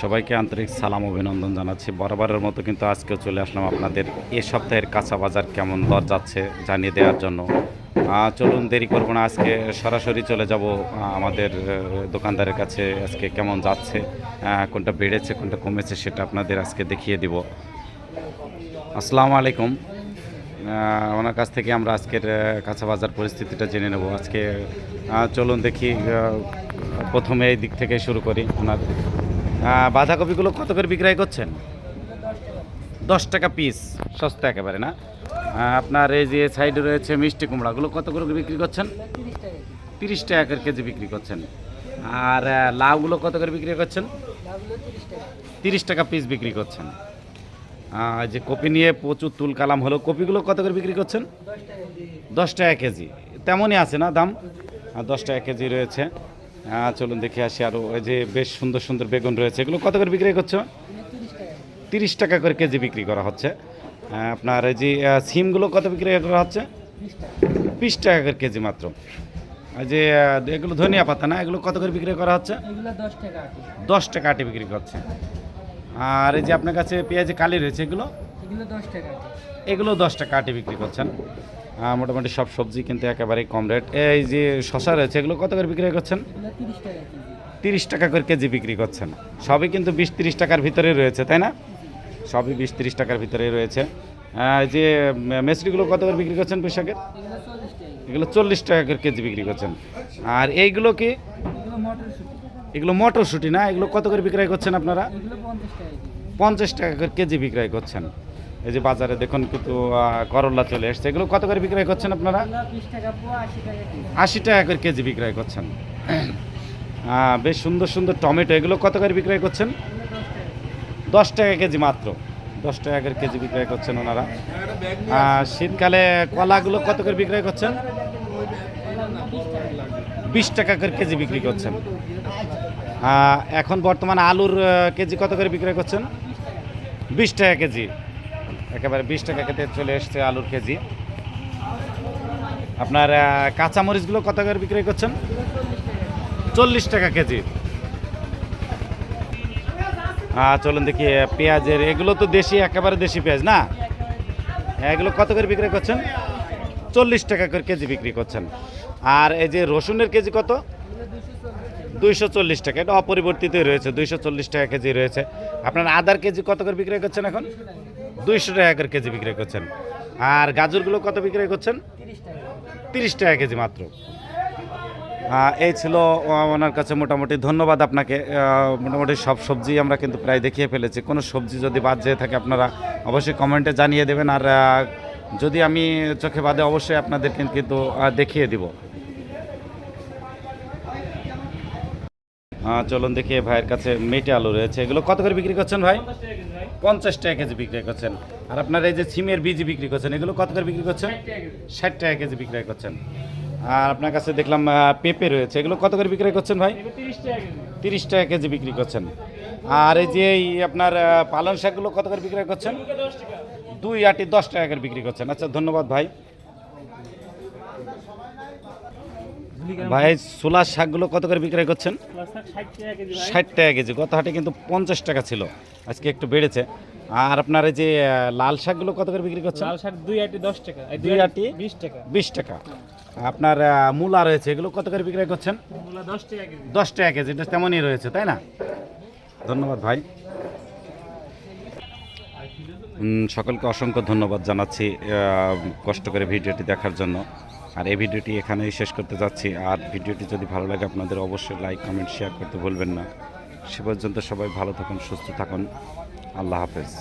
সবাইকে আন্তরিক সালাম, অভিনন্দন জানাচ্ছি। বরাবরের মতো কিন্তু আজকেও চলে আসলাম আপনাদের এ সপ্তাহের কাঁচা বাজার কেমন দর যাচ্ছে জানিয়ে দেওয়ার জন্য। চলুন দেরি করব না, আজকে সরাসরি চলে যাব আমাদের দোকানদারের কাছে আজকে কেমন যাচ্ছে কোনটা বেড়েছে, কোনটা কমেছে সেটা আপনাদের আজকে দেখিয়ে দিব। আসসালামু আলাইকুম। ওনার কাছ থেকে আমরা আজকের কাঁচা বাজার পরিস্থিতিটা জেনে নেব। আজকে চলুন দেখি প্রথমে এই দিক থেকে শুরু করি। ওনার বাঁধাকপিগুলো কত করে বিক্রয় করছেন? দশ টাকা পিস সস্তা একেবারে না? আপনার এই যে সাইডে রয়েছে মিষ্টি কুমড়াগুলো কত করে বিক্রি করছেন? তিরিশ টাকা করে কেজি বিক্রি করছেন। আর লাউগুলো কত করে বিক্রি করছেন? তিরিশ টাকা পিস বিক্রি করছেন। যে কপি নিয়ে প্রচুর তুল কালাম হলো, কপিগুলো কত করে বিক্রি করছেন? দশ টাকা কেজি। তেমনই আছে না দাম? দশ টাকা কেজি রয়েছে। আহ, চলুন দেখে আসি আরও ওই যে বেশ সুন্দর সুন্দর বেগুন রয়েছে। এগুলো কত করে বিক্রি করছ? তিরিশ টাকা করে কেজি বিক্রি করা হচ্ছে। আপনার এই যে সিমগুলো কত বিক্রি করা হচ্ছে? বিশ টাকা করে কেজি মাত্র। যে এগুলো ধনিয়া পাতা না? এগুলো কত করে বিক্রি করা হচ্ছে? দশ টাকা আটি। বিক্রি করছে। আর এই যে আপনার কাছে পেঁয়াজি কালি রয়েছে এগুলো? এগুলো দশ টাকা আটি বিক্রি করছেন। মোটামুটি সব সবজি কিন্তু একেবারেই কম রেট। এই যে শশা রয়েছে এগুলো কত করে বিক্রি করছেন? তিরিশ টাকা করে কেজি বিক্রি করছেন। সবই কিন্তু বিশ তিরিশ টাকার ভিতরে রয়েছে তাই না? সবই বিশ তিরিশ টাকার ভিতরে রয়েছে। যে মেসরিগুলো কত করে বিক্রি করছেন পোশাকের? এগুলো চল্লিশ টাকা করে কেজি বিক্রি করছেন। আর এইগুলো কি? এগুলো মটরশুঁটি। না? এগুলো কত করে বিক্রয় করছেন আপনারা? পঞ্চাশ টাকা করে কেজি বিক্রয় করছেন। এই যে বাজারে দেখুন কিন্তু করলা চলে এসছে। এগুলো কত করে বিক্রয় করছেন আপনারা? আশি টাকা করে কেজি বিক্রয় করছেন। বেশ সুন্দর সুন্দর টমেটো, এগুলো কত করে বিক্রয় করছেন? দশ টাকা কেজি মাত্র। দশ টাকা করে কেজি বিক্রয় করছেন ওনারা। শীতকালে কলাগুলো কত করে বিক্রয় করছেন? বিশ টাকা করে কেজি বিক্রি করছেন। এখন বর্তমানে আলুর কেজি কত করে বিক্রয় করছেন? বিশ টাকা কেজি। একেবারে বিশ টাকা কেটে চলে এসছে আলুর কেজি। আপনার কাঁচামরিচগুলো কত করে বিক্রি করছেন? চল্লিশ টাকা কেজি। চলুন দেখি পেঁয়াজের, এগুলো তো দেশি, একেবারে দেশি পেঁয়াজ না? এগুলো কত করে বিক্রি করছেন? চল্লিশ টাকা করে কেজি বিক্রি করছেন। আর এই যে রসুনের কেজি কত? দুইশো চল্লিশ টাকা। এটা অপরিবর্তিতই রয়েছে, দুইশো চল্লিশ টাকা কেজি রয়েছে। আপনার আদার কেজি কত করে বিক্রয় করছেন এখন? দুইশো টাকা করে কেজি বিক্রয় করছেন। আর গাজরগুলো কত বিক্রয় করছেন? তিরিশ টাকা কেজি মাত্র। এই ছিল ওনার কাছে মোটামুটি ধন্যবাদ আপনাকে। মোটামুটি সব সবজি আমরা কিন্তু প্রায় দেখিয়ে ফেলেছি। কোনো সবজি যদি বাদ যেয়ে থাকে আপনারা অবশ্যই কমেন্টে জানিয়ে দেবেন। আর যদি আমি চোখে বাদে, অবশ্যই আপনাদেরকে কিন্তু দেখিয়ে দিব। চলুন দেখি ভাইয়ের কাছে মেটে আলু রয়েছে। এগুলো কত করে বিক্রি করছেন ভাই? পঞ্চাশ টাকা কেজি বিক্রি করছেন। আর আপনার এই যে সিমের বীজ বিক্রি করছেন এগুলো কত করে বিক্রি করছেন? ষাট টাকা কেজি। বিক্রয় করছেন। আর আপনার কাছে দেখলাম পেঁপে রয়েছে। এগুলো কত করে বিক্রয় করছেন ভাই? তিরিশ টাকা কেজি। বিক্রি করছেন। আর এই যে এই আপনার আহ, পালং শাকগুলো কত করে বিক্রয় করছেন? দুই আটি দশ টাকা করে বিক্রি করছেন। আচ্ছা ধন্যবাদ ভাই। ভাই সোলার শাকগুলো কত করে বিক্রয় করছেন? ষাট টাকা কেজি গত হাটে কিন্তু পঞ্চাশ টাকা ছিল আজকে একটু বেড়েছে। আর আপনার এই যে লাল শাকগুলো কত করে বিক্রি করছেন? লাল শাক দুই আটি দশ টাকা দুই আটি বিশ টাকা। বিশ টাকা। আপনার মূলা রয়েছে এগুলো কত করে বিক্রয় করছেন? দশ টাকা কেজি। এটা তেমনই রয়েছে তাই না? ধন্যবাদ ভাই। সকলকে অসংখ্য ধন্যবাদ জানাচ্ছি কষ্ট করে ভিডিওটি দেখার জন্য। আর এই ভিডিওটি এখানেই শেষ করতে যাচ্ছি। আর ভিডিওটি যদি ভালো লাগে, আপনাদের অবশ্যই লাইক কমেন্ট শেয়ার করতে ভুলবেন না। সে পর্যন্ত সবাই ভালো থাকুন, সুস্থ থাকুন। আল্লাহ হাফেজ।